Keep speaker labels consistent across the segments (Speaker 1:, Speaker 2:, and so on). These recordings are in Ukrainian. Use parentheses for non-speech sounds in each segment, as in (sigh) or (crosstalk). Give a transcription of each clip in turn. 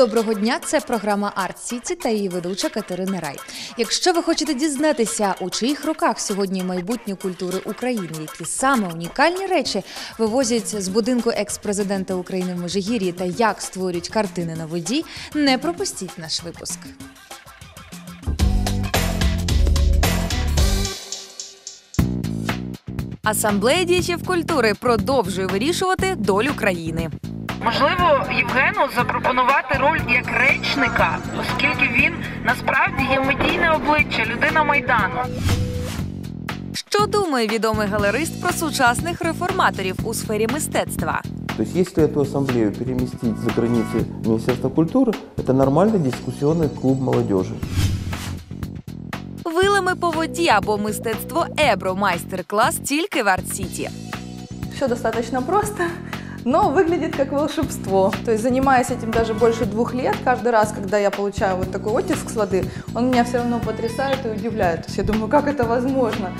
Speaker 1: Доброго дня! Це програма Арт Сіті та її ведуча Катерина Рай. Якщо ви хочете дізнатися, у чиїх руках сьогодні майбутнє культури України, які саме унікальні речі вивозять з будинку екс-президента України в Межигір'ї та як створюють картини на воді, не пропустіть наш випуск. Асамблея діячів культури продовжує вирішувати долю країни.
Speaker 2: Можливо, Євгену запропонувати роль як речника, оскільки він насправді є медійне обличчя, людина майдану.
Speaker 1: Що думає відомий галерист про сучасних реформаторів у сфері мистецтва?
Speaker 3: То есть если эту ассамблею переместить за границы Министерства культуры, это нормальный дискуссионный клуб молодежи.
Speaker 1: Вилами по воді або мистецтво Ебро майстер-клас тільки в Арт-Сіті.
Speaker 4: Все достаточно просто, но выглядит как волшебство. То есть занимаясь этим даже больше двух лет, каждый раз, когда я получаю вот такой оттиск с воды, он меня все равно потрясает и удивляет. То есть я думаю, как это возможно?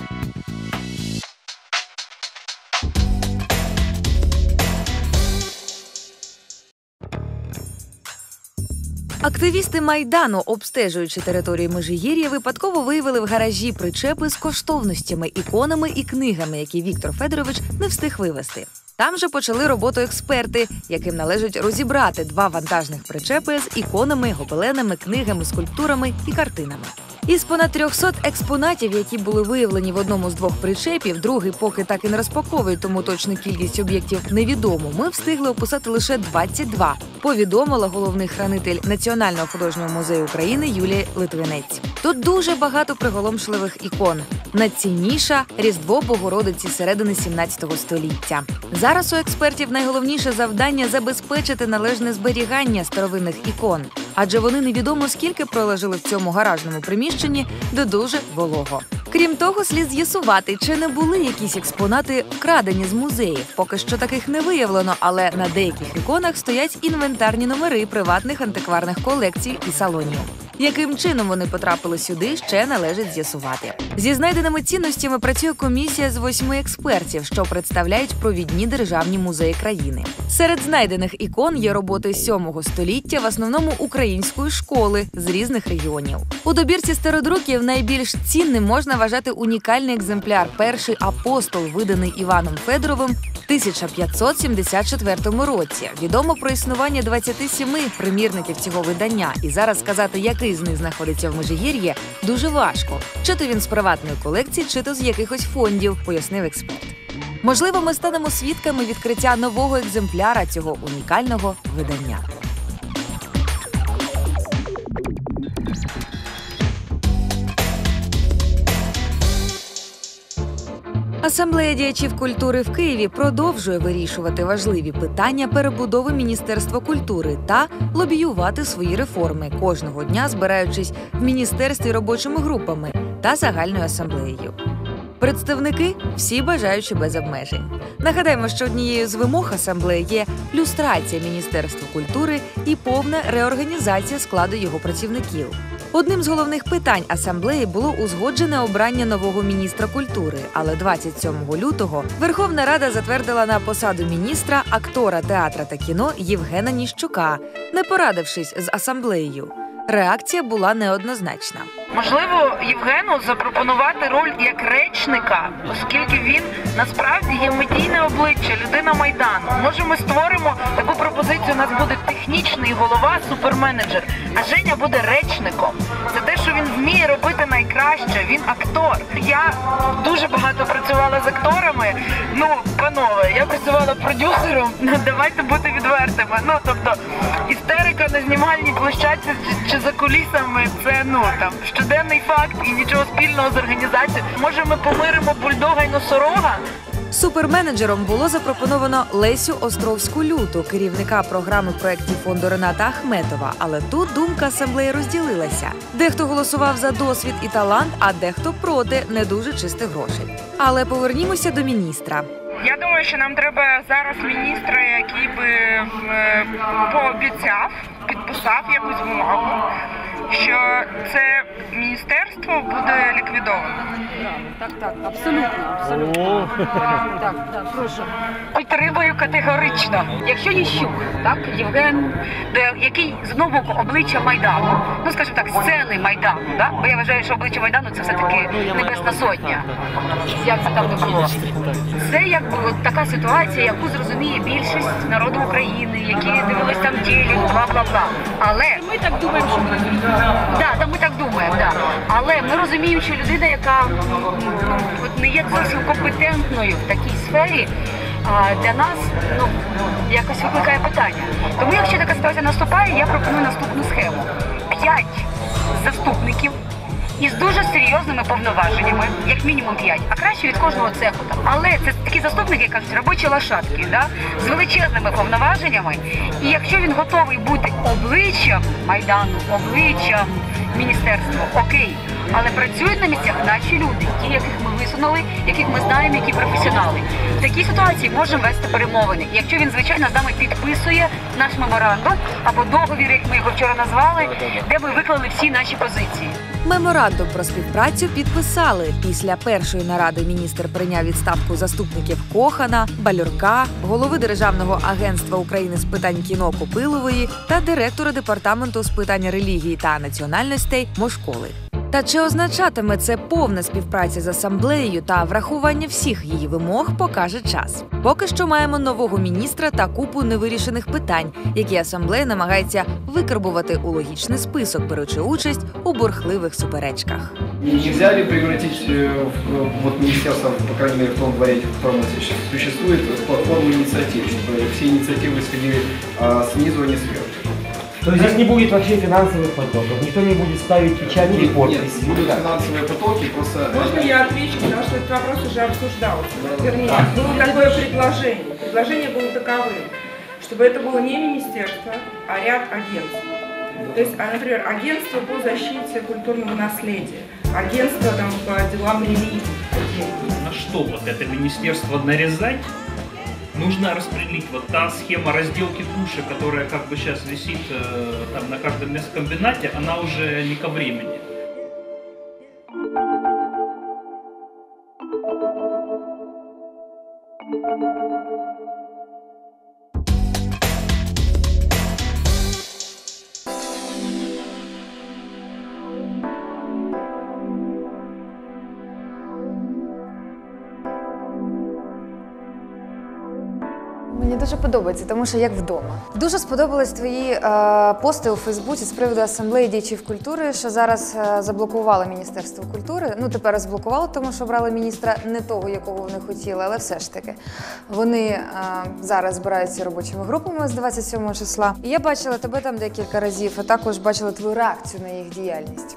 Speaker 1: Активісти майдану, обстежуючи територію Межигір'я, випадково виявили в гаражі причепи з коштовностями, іконами і книгами, які Віктор Федорович не встиг вивезти. Там же почали роботу експерти, яким належить розібрати два вантажних причепи з іконами, гобеленами, книгами, скульптурами і картинами. Із понад 300 експонатів, які були виявлені в одному з двох причепів, другий поки так і не розпаковують, тому точну кількість об'єктів невідомо. Ми встигли описати лише 22, повідомила головний хранитель Національного художнього музею України Юлія Литвинець. Тут дуже багато приголомшливих ікон. Найцінніша Різдво Богородиці середини 17 століття. Зараз у експертів найголовніше завдання забезпечити належне зберігання старовинних ікон, адже вони невідомо скільки пролежали в цьому гаражному приміщенні, де дуже волого. Крім того, слід з'ясувати, чи не були якісь експонати вкрадені з музеїв. Поки що таких не виявлено, але на деяких іконах стоять інвентарні номери приватних антикварних колекцій і салонів. Яким чином вони потрапили сюди, ще належить з'ясувати. Зі знайденими цінностями працює комісія з восьми експертів, що представляють провідні державні музеї країни. Серед знайдених ікон є роботи 7 століття, в основному української школи з різних регіонів. У добірці стародруків найбільш цінним можна вважати унікальний екземпляр перший апостол, виданий Іваном Федоровим в 1574 році. Відомо про існування 27 примірників цього видання, і зараз сказати, який з них знаходиться в Межигір'ї, дуже важко. Чи то він з приватної колекції, чи то з якихось фондів, пояснив експерт. Можливо, ми станемо свідками відкриття нового екземпляра цього унікального видання. Асамблея діячів культури в Києві продовжує вирішувати важливі питання перебудови Міністерства культури та лобіювати свої реформи кожного дня, збираючись в міністерстві робочими групами та загальною асамблеєю. Представники всі бажаючі без обмежень. Нагадаємо, що однією з вимог асамблеї є люстрація Міністерства культури і повна реорганізація складу його працівників. Одним з головних питань асамблеї було узгоджене обрання нового міністра культури. Але 27 лютого Верховна Рада затвердила на посаду міністра актора театра та кіно Євгена Ніщука, не порадившись з асамблеєю. Реакція була неоднозначна.
Speaker 2: Можливо, Євгену запропонувати роль як речника, оскільки він насправді є медійне обличчя, людина майдану. Може, ми створимо таку пропозицію. У нас буде технічний голова, суперменеджер, а Женя буде речником. Це те, що він вміє робити найкраще. Він актор. Я дуже багато працювала з акторами. Ну, панове, я працювала продюсером. (laughs) Давайте бути відвертими. Ну тобто, істерика на знімальній площадці чи за кулісами це ну там щоденний факт і нічого спільного з організацією. Може, ми помиримо бульдога і носорога.
Speaker 1: Суперменеджером було запропоновано Лесю Островську люту, керівника програми проєктів фонду Рената Ахметова. Але тут думка асамблеї розділилася. Дехто голосував за досвід і талант, а дехто проти не дуже чистих грошей. Але повернімося до міністра.
Speaker 2: Я думаю, що нам треба зараз міністра, який би е, пообіцяв, підписав якусь бумагу, що це міністерство буде ліквідовано.
Speaker 5: Так, так, абсолютно, абсолютно. Так, так, так, прошу.
Speaker 6: Підтримую категорично. Якщо Ніщук, так, Євген, де, який з одного боку обличчя Майдану, ну скажімо так, сцени Майдану, да? бо я вважаю, що обличчя Майдану це все-таки небесна сотня. Як це там не було. Це якби от така ситуація, яку зрозуміє більшість народу України, які дивились там ділі, бла бла бла. Але
Speaker 5: Ми так думаємо, що ми
Speaker 6: Да, да, ми так думаємо, да. Але ми розуміємо, що людина, яка ну, не є зовсім компетентною в такій сфері, для нас ну, якось викликає питання. Тому якщо така ситуація наступає, я пропоную наступну схему: п'ять заступників. Із дуже серйозними повноваженнями, як мінімум п'ять, а краще від кожного цеху. Але це такі заступники, як кажуть, робочі лошадки, да? з величезними повноваженнями. І якщо він готовий бути обличчям майдану, обличчям міністерства, окей. Але працюють на місцях наші люди, ті, яких ми висунули, яких ми знаємо, які професіонали. В такій ситуації можемо вести перемовини. Якщо він, звичайно, з нами підписує наш меморандум або договір, як ми його вчора назвали, де ми виклали всі наші позиції.
Speaker 1: Меморандум про співпрацю підписали. Після першої наради міністр прийняв відставку заступників Кохана, Балюрка, голови Державного агентства України з питань кіно Копилової та директора департаменту з питань релігії та національностей Мошколи. Та чи означатиме це повна співпраця з асамблеєю та врахування всіх її вимог, покаже час. Поки що маємо нового міністра та купу невирішених питань, які асамблея намагається викарбувати у логічний список, беручи участь у бурхливих суперечках.
Speaker 7: Нельзя ли превратить э, в, вот министерство, по крайней мере, в том варианте, в котором оно сейчас существует, в платформу инициатив, чтобы все инициативы исходили а, снизу, а не сверху?
Speaker 8: То есть здесь не будет вообще финансовых потоков, никто не будет ставить печати и
Speaker 7: Нет,
Speaker 8: подпись.
Speaker 7: будут финансовые потоки, просто...
Speaker 9: Можно я отвечу, потому что этот вопрос уже обсуждался. Вернее, было такое предложение. Предложение было таковым, чтобы это было не министерство, а ряд агентств. То есть, а, например, агентство по защите культурного наследия, агентство там, по делам религии.
Speaker 10: на что вот это министерство нарезать, нужно распределить. Вот та схема разделки туши, которая как бы сейчас висит э, там на каждом мясокомбинате, она уже не ко времени.
Speaker 11: Мені дуже подобається, тому що як вдома. Дуже сподобались твої е, пости у Фейсбуці з приводу асамблеї діячів культури, що зараз е, заблокувало Міністерство культури. Ну тепер розблокувало, тому що обрали міністра не того, якого вони хотіли, але все ж таки вони е, зараз збираються робочими групами з 27 числа. І я бачила тебе там декілька разів, а також бачила твою реакцію на їх діяльність.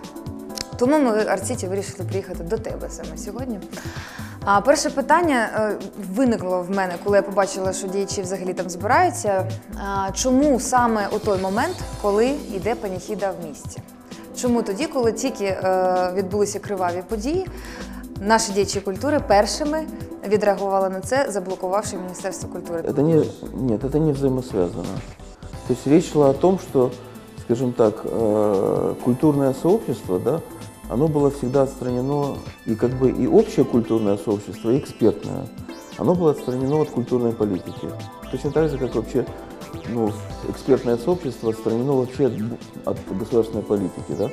Speaker 11: Тому ми Арціті вирішили приїхати до тебе саме сьогодні. А перше питання е, виникло в мене, коли я побачила, що діячі взагалі там збираються. А, Чому саме у той момент, коли йде паніхіда в місті? Чому тоді, коли тільки е, відбулися криваві події, наші діячі культури першими відреагували на це, заблокувавши Міністерство культури?
Speaker 3: Это не, нет, это не взаимосвязано. То есть речь шла о том, что, скажем так, э, культурное сообщество, да, оно было всегда отстранено, и как бы и общее культурное сообщество, и экспертное, оно было отстранено от культурной политики. Точно так же, как вообще ну, экспертное сообщество отстранено вообще от, от государственной политики, да.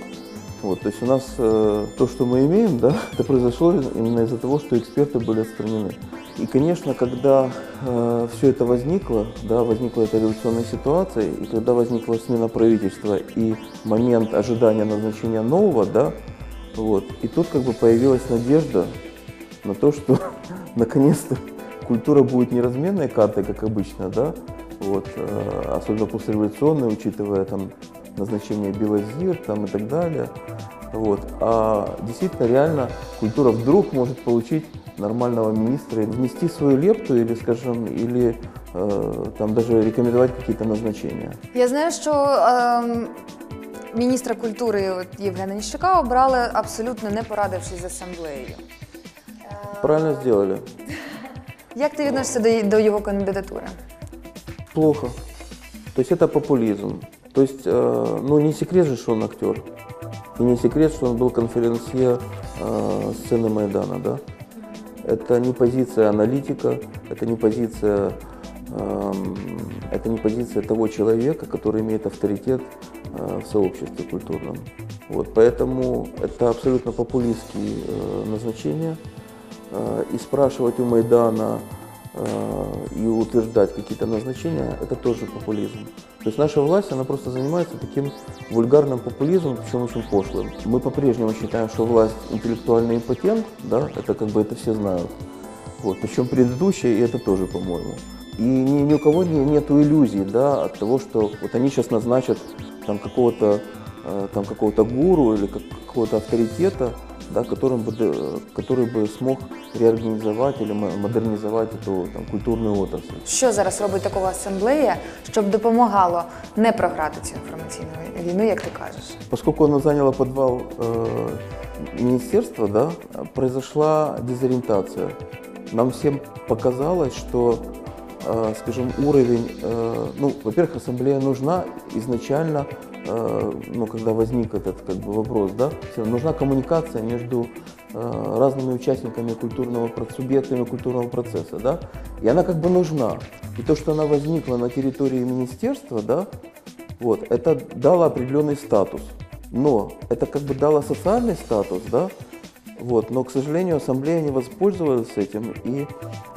Speaker 3: Вот, то есть у нас э, то, что мы имеем, да, (laughs) это произошло именно из-за того, что эксперты были отстранены. И, конечно, когда все это возникло, да, возникла эта революционная ситуация, и когда возникла смена правительства и момент ожидания назначения нового, да, вот, и тут как бы появилась надежда на то, что (laughs) наконец-то культура будет не разменной картой, как обычно, да, вот, э, особенно послереволюционной, учитывая там назначение Белозир там и так далее, вот, а действительно реально культура вдруг может получить нормального министра и внести свою лепту или, скажем, или э, там даже рекомендовать какие-то назначения.
Speaker 11: Я знаю, що ем, міністра культури от, Євгена Ніщука обрали абсолютно не порадившись з асамблеєю.
Speaker 3: Правильно сделали.
Speaker 11: Як ти відносишся до, до його кандидатури?
Speaker 3: Плохо. То есть это популизм. То есть, э, ну не секрет же, что он актер. И не секрет, что он был конференсье э, сцены Майдана, да? Это не позиция аналитика, это не позиция, эм, это не позиция того человека, который имеет авторитет э, в сообществе культурном. Вот, поэтому это абсолютно популистские э, назначения. Э, и спрашивать у Майдана э, и утверждать какие-то назначения, это тоже популизм. То есть наша власть, она просто занимается таким вульгарным популизмом, причем очень пошлым. Мы по-прежнему считаем, что власть интеллектуальный импотент, да, это как бы это все знают. Вот, причем предыдущая, и это тоже, по-моему. И ни, ни у кого не, нет иллюзий, да, от того, что вот они сейчас назначат там какого-то э, там какого-то гуру или как, какого-то авторитета, да, которым бы, э, который бы смог реорганизовать или мо- модернизовать эту там, культурную отрасль.
Speaker 11: Що зараз робить такого асамблея, щоб допомагало не програти цю інформаційну війну, як ти кажеш?
Speaker 3: Поскольку она заняла подвал э, министерства, да, произошла дезориентация. Нам всем показалось, что, э, скажем, уровень, э, ну, во-первых, ассамблея нужна изначально, э, ну, когда возник этот как бы вопрос, да, нужна коммуникация между э, разными участниками культурного, субъектами культурного процесса, да, и она как бы нужна. И то, что она возникла на территории министерства, да, вот, это дало определенный статус. Но это как бы дало социальный статус, да, вот, но, к сожалению, ассамблея не воспользовалась этим, и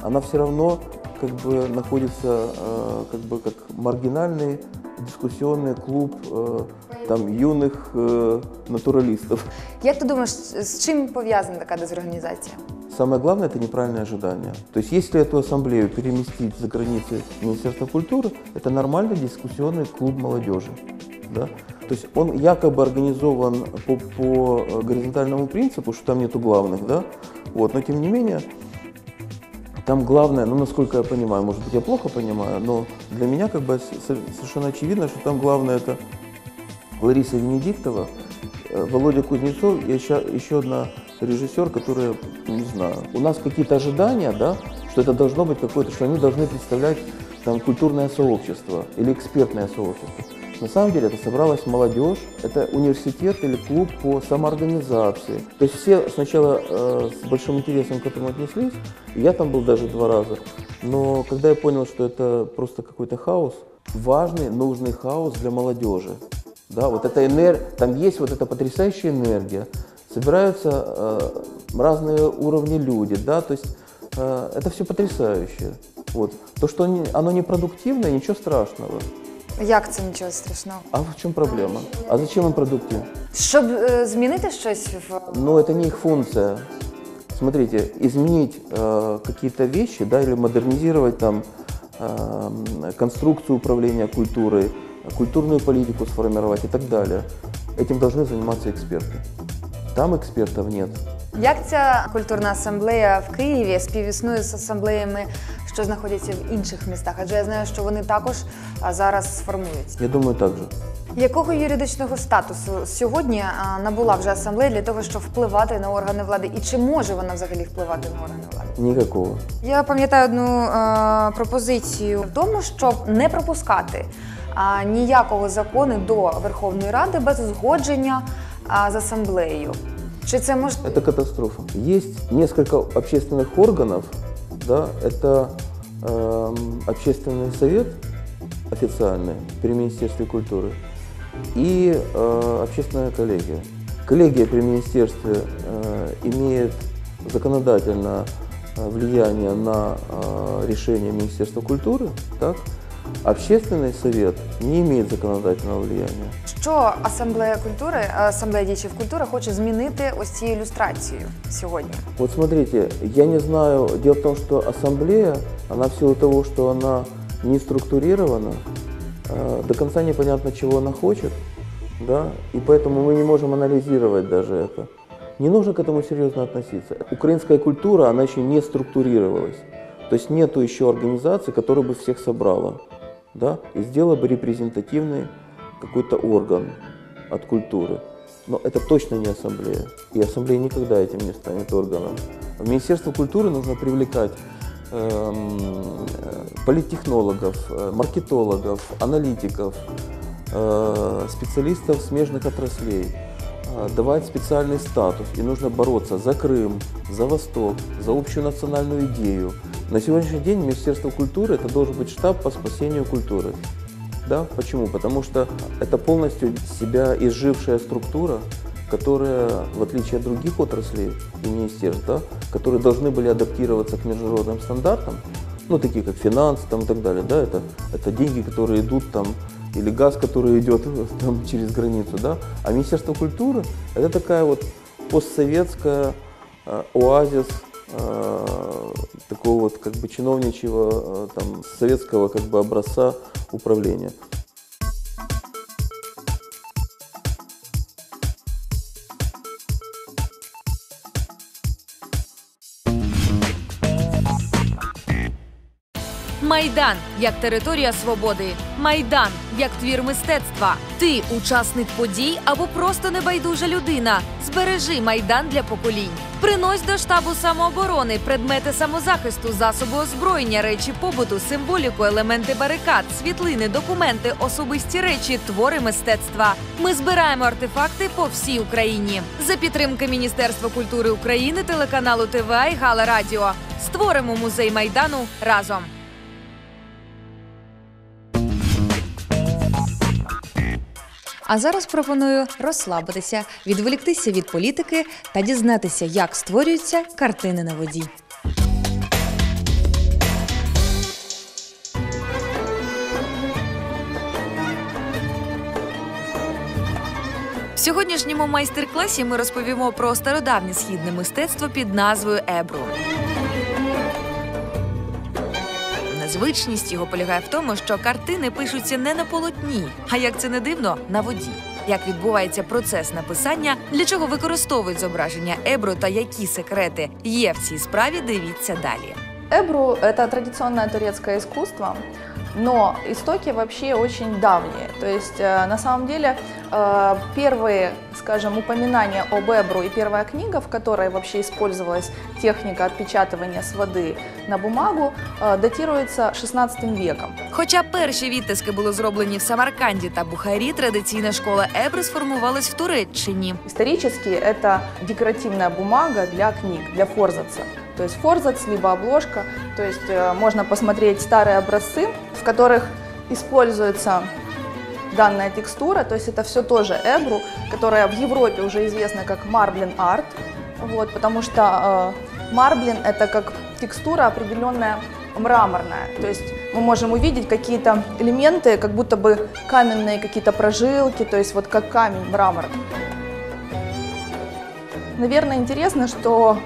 Speaker 3: она все равно как бы находится э, как бы как маргинальный дискуссионный клуб э, там юных э, натуралистов.
Speaker 11: Як ти думаєш, з з чим пов'язана така дезорганізація?
Speaker 3: Самое главное – это неправильное ожидание. То есть если эту ассамблею переместить за границы Министерства культуры, это нормальный дискуссионный клуб молодежи. Да? То есть он якобы организован по, по э, горизонтальному принципу, что там нету главных, да? вот, но тем не менее там главное, ну насколько я понимаю, может быть я плохо понимаю, но для меня как бы совершенно очевидно, что там главное это Лариса Венедиктова, э, Володя Кузнецов и еще, еще одна режиссер, которая, не знаю, у нас какие-то ожидания, да, что это должно быть какое-то, что они должны представлять там культурное сообщество или экспертное сообщество. На самом деле это собралась молодежь, это университет или клуб по самоорганизации. То есть все сначала э, с большим интересом к этому отнеслись, я там был даже два раза. Но когда я понял, что это просто какой-то хаос, важный, нужный хаос для молодежи. Да, вот эта энергия, там есть вот эта потрясающая энергия, собираются э, разные уровни люди, да, то есть э, это все потрясающе. Вот. То, что оно непродуктивное, ничего страшного.
Speaker 11: Як це нічого страшного?
Speaker 3: А в чем проблема? А зачем им продуктив?
Speaker 11: Щоб е, змінити щось в
Speaker 3: Но это не их функция. Смотрите, изменить э, какие-то вещи, да, или модернизировать там э, конструкцию управления культурой, культурную политику сформировать и так далее. Этим должны заниматься эксперты. Там экспертов нет.
Speaker 11: як ця культурна асамблея в Києві співіснує з асамблеями, що знаходяться в інших містах? Адже я знаю, що вони також а, зараз сформуються.
Speaker 3: Я думаю, так же.
Speaker 11: Якого юридичного статусу сьогодні а, набула вже асамблея для того, щоб впливати на органи влади? І чи може вона взагалі впливати на органи влади?
Speaker 3: Никакого.
Speaker 11: Я пам'ятаю одну е, пропозицію в тому, щоб не пропускати а, ніякого закону до Верховної Ради без узгодження а, з асамблеєю. Чи це може
Speaker 3: Это катастрофа. Есть несколько общественных органов, да, это эм, общественный совет официальный при Министерстве культуры и э, общественная коллегия. Коллегия при Министерстве э, имеет законодательное э, влияние на э, решение Министерства культуры, так? Общественный совет не имеет законодательного влияния.
Speaker 11: що асамблея культури, асамблея діячів культури хоче змінити ось цією ілюстрацією сьогодні?
Speaker 3: Вот смотрите, я не знаю, дело в том, что ассамблея, она в силу того, что она не структурирована, э, до конца непонятно, чего она хочет, да, и поэтому мы не можем анализировать даже это. Не нужно к этому серьезно относиться. Украинская культура, она еще не структурировалась. То есть нету еще организации, которая бы всех собрала, да, и сделала бы репрезентативный какой-то орган от культуры. Но это точно не ассамблея. И ассамблея никогда этим не станет органом. В Министерство культуры нужно привлекать эм, э, политтехнологов, э, маркетологов, аналитиков, э, специалистов смежных отраслей, а, давать специальный статус, и нужно бороться за Крым, за Восток, за общую национальную идею. На сегодняшний день Министерство культуры это должен быть штаб по спасению культуры. Да, почему? Потому что это полностью себя изжившая структура, которая, в отличие от других отраслей и министерств, да, которые должны были адаптироваться к международным стандартам, ну, такие как финансы там, и так далее, да, это, это деньги, которые идут там, или газ, который идет (laughs) там, через границу, да, а Министерство культуры – это такая вот постсоветская э, оазис такого вот как бы чиновничьего, э, там, советского как бы образца управления.
Speaker 1: Майдан як територія свободи, майдан як твір мистецтва. Ти учасник подій або просто небайдужа людина. Збережи майдан для поколінь. Принось до штабу самооборони предмети самозахисту, засоби озброєння, речі побуту, символіку, елементи барикад, світлини, документи, особисті речі, твори мистецтва. Ми збираємо артефакти по всій Україні за підтримки Міністерства культури України, телеканалу ТВА і Гала Радіо. Створимо музей майдану разом.
Speaker 11: А зараз пропоную розслабитися, відволіктися від політики та дізнатися, як створюються картини на воді.
Speaker 1: В сьогоднішньому майстер-класі ми розповімо про стародавнє східне мистецтво під назвою Ебру. Незвичність його полягає в тому, що картини пишуться не на полотні, а як це не дивно, на воді. Як відбувається процес написання, для чого використовують зображення Ебру та які секрети є в цій справі, дивіться далі.
Speaker 4: Эбру – это традиционное турецкое искусство, но истоки вообще очень давние. То есть, э, на самом деле, э, первые, скажем, упоминания об Эбру и первая книга, в которой вообще использовалась техника отпечатывания с воды на бумагу, э, датируется 16 веком.
Speaker 1: Хоча перші відтиски були зроблені в Самарканді та Бухарі, традиційна школа Ебру сформувалась в Туреччині.
Speaker 4: Исторически это декоративная бумага для книг, для форзаца. То есть форзац, либо обложка. То есть э, можно посмотреть старые образцы, в которых используется данная текстура. То есть это все тоже эбру, которая в Европе уже известна как марблин арт. Вот, потому что э, марблин это как текстура определенная мраморная. То есть мы можем увидеть какие-то элементы, как будто бы каменные какие-то прожилки, то есть вот как камень, мрамор. Наверное, интересно, что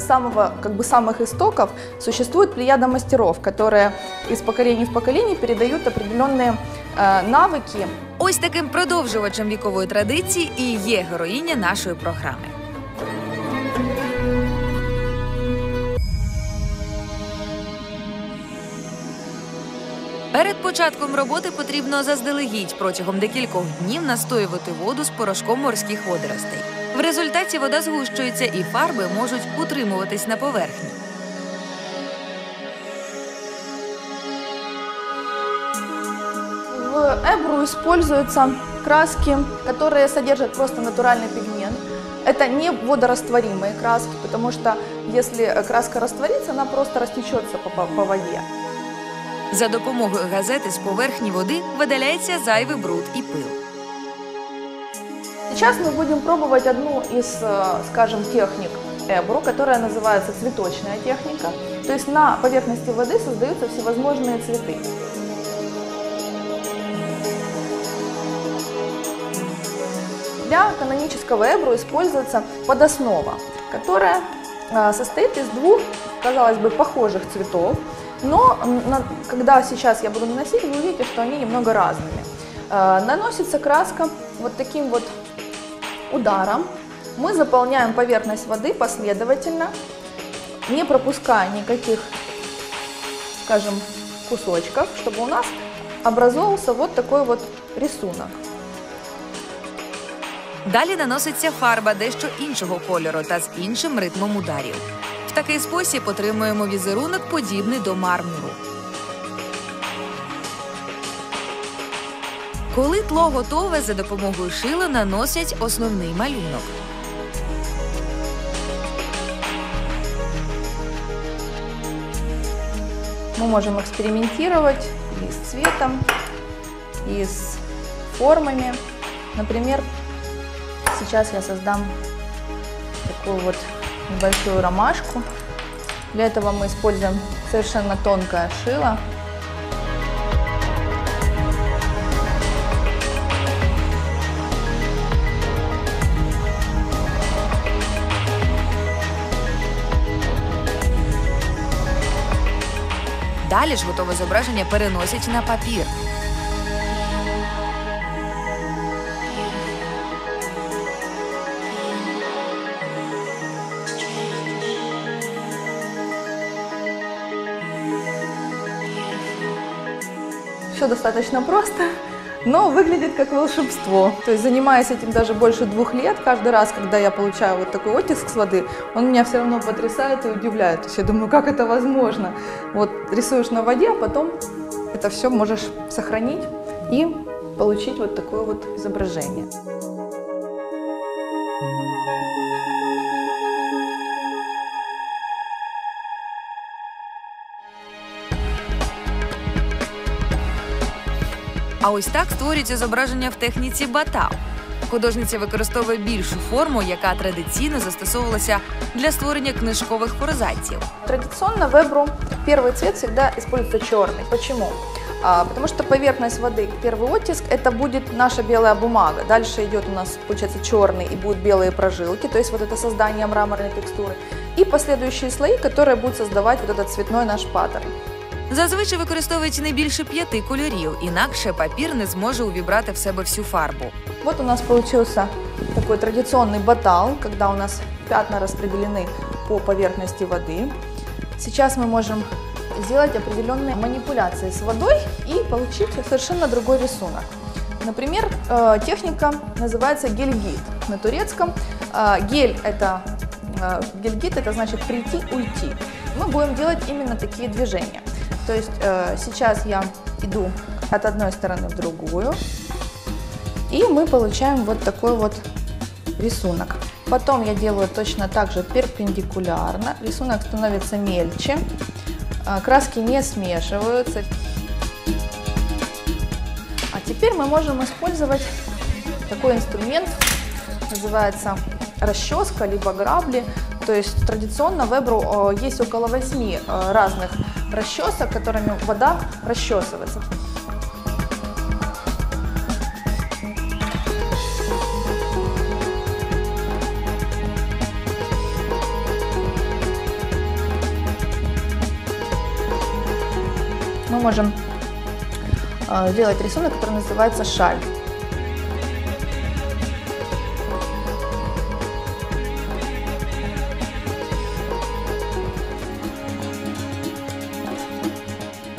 Speaker 4: самого, как бы самых истоков существует плеяда мастеров, которые из поколения в поколение передают определенные э, навыки.
Speaker 1: Ось таким продовжувачем вікової традиції і є героїня нашої програми. Перед початком роботи потрібно заздалегідь протягом декількох днів настоювати воду з порошком морських водоростей. В результаті вода згущується і фарби можуть утримуватись на поверхні.
Speaker 4: В эбру используются краски, которые содержат просто натуральный пигмент. Это не водорастворимые краски, потому что если краска растворится, она просто растечется по, по, по воде.
Speaker 1: За допомогою газети з поверхні води видаляється зайвий бруд і пил.
Speaker 4: Сейчас мы будем пробовать одну из, э, скажем, техник эбру, которая называется цветочная техника. То есть на поверхности воды создаются всевозможные цветы. Для канонического эбру используется подоснова, которая э, состоит из двух, казалось бы, похожих цветов, но на- когда сейчас я буду наносить, вы увидите, что они немного разными. Э, Наносится краска вот таким вот ударом. Мы заполняем поверхность воды последовательно, не пропуская никаких, скажем, кусочков, чтобы у нас образовался вот такой вот рисунок.
Speaker 1: Далі наноситься фарба дещо іншого кольору та з іншим ритмом ударів. Такий спосіб отримуємо візерунок, подібний до мармуру. Коли тло готове, за допомогою шила наносять основний малюнок.
Speaker 4: Мы можем экспериментировать и с цветом, и с формами. Например, сейчас я создам такую вот небольшую ромашку. Для этого мы используем совершенно тонкое шило.
Speaker 1: Далі ж готове зображення переносять на папір.
Speaker 4: Все достаточно просто, но выглядит как волшебство. То есть занимаясь этим даже больше двух лет, каждый раз, когда я получаю вот такой оттиск с воды, он меня все равно потрясает и удивляет. То есть я думаю, как это возможно? Вот рисуешь на воде, а потом это все можешь сохранить и получить вот такое вот изображение.
Speaker 1: А ось так створюється зображення в техніці батау. Художниця використовує більшу форму, яка традиційно застосовувалася для створення книжкових форзаців.
Speaker 4: Традиционно в Эбру первый цвет всегда используется черный. Почему? А, потому что поверхность воды, первый оттиск, это будет наша белая бумага. Дальше идет у нас, получается, черный и будут белые прожилки, то есть вот это создание мраморной текстуры. И последующие слои, которые будут создавать вот этот цветной наш паттерн.
Speaker 1: Зазвичай використовують не більше п'яти кольорів, інакше папір не зможе увібрати в себе всю фарбу.
Speaker 4: Вот у нас получился такой традиционный батал, когда у нас пятна распределены по поверхности воды. Сейчас мы можем сделать определенные манипуляции с водой и получить совершенно другой рисунок. Например, э, техника называется гельгит на турецком. Э, Гель – это э, гельгит, это значит прийти, уйти. Мы будем делать именно такие движения. То есть э, сейчас я иду от одной стороны в другую, и мы получаем вот такой вот рисунок. Потом я делаю точно так же перпендикулярно. Рисунок становится мельче. А, Краски не смешиваются. А теперь мы можем использовать такой инструмент, называется расческа, либо грабли. То есть традиционно в Эбру э, есть около 8 э, разных расчесок, которыми вода расчесывается. мы можем э, сделать рисунок, который называется шаль.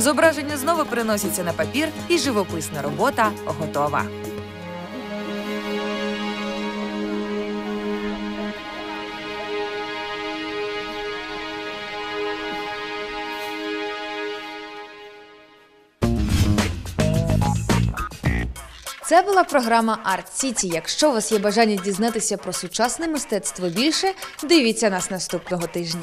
Speaker 1: Зображення знову переносяться на папір, і живописна робота готова.
Speaker 11: Це була програма Art City. Якщо у вас є бажання дізнатися про сучасне мистецтво більше, дивіться нас наступного тижня.